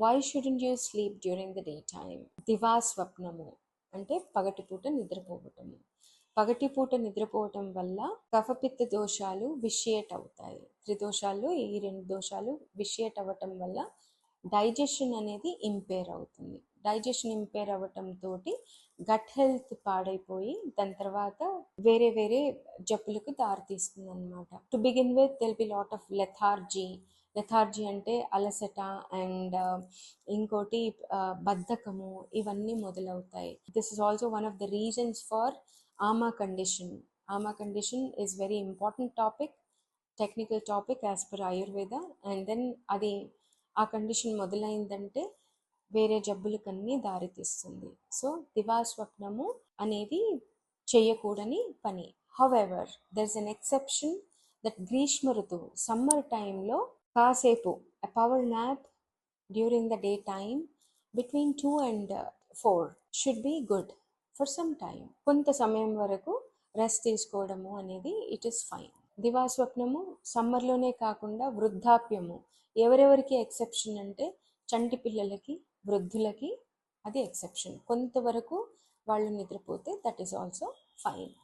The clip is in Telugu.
Why shouldn't you sleep during the day time దివా స్వప్నము అంటే పగటిపూట నిద్రపోవటము. పగటిపూట నిద్రపోవటం వల్ల కఫపిత్త దోషాలు విషియేట్ అవుతాయి. త్రిదోషాలు ఈ రెండు దోషాలు విషియేట్ అవ్వటం వల్ల డైజెషన్ అనేది ఇంపేర్ అవుతుంది. డైజెషన్ ఇంపేర్ అవ్వటంతో గట్ హెల్త్ పాడైపోయి దాని తర్వాత వేరే వేరే జబ్బులకు దారితీస్తుంది అనమాట to begin with there'll be lot of lethargy lethargy అంటే అలసట అండ్ uh, ఇంకోటి uh, బద్ధకము ఇవన్నీ మొదలవుతాయి. This is also one of the reasons for ama condition ama condition is very important topic technical topic as per Ayurveda and then అది ఆ కండిషన్ మొదలైందంటే వేరే జబ్బులకన్నీ దారితీస్తుంది. సో దివాస్వప్నము అనేది చేయకూడని పని. However there is an exception that Greeshma ఋతువు సమ్మర్ టైంలో కాసేపు power nap during the day time between two and four should be good for some time కొంత సమయం వరకు రెస్ట్ తీసుకోవడము అనేది ఇట్ ఈస్ ఫైన్ దివాస్వప్నము సమ్మర్లోనే కాకుండా వృద్ధాప్యము. ఎవరెవరికి ఎక్సెప్షన్ అంటే చంటి పిల్లలకి వృద్ధులకి అది ఎక్సెప్షన్ కొంతవరకు వాళ్ళు నిద్రపోతే దట్ ఈస్ ఆల్సో ఫైన్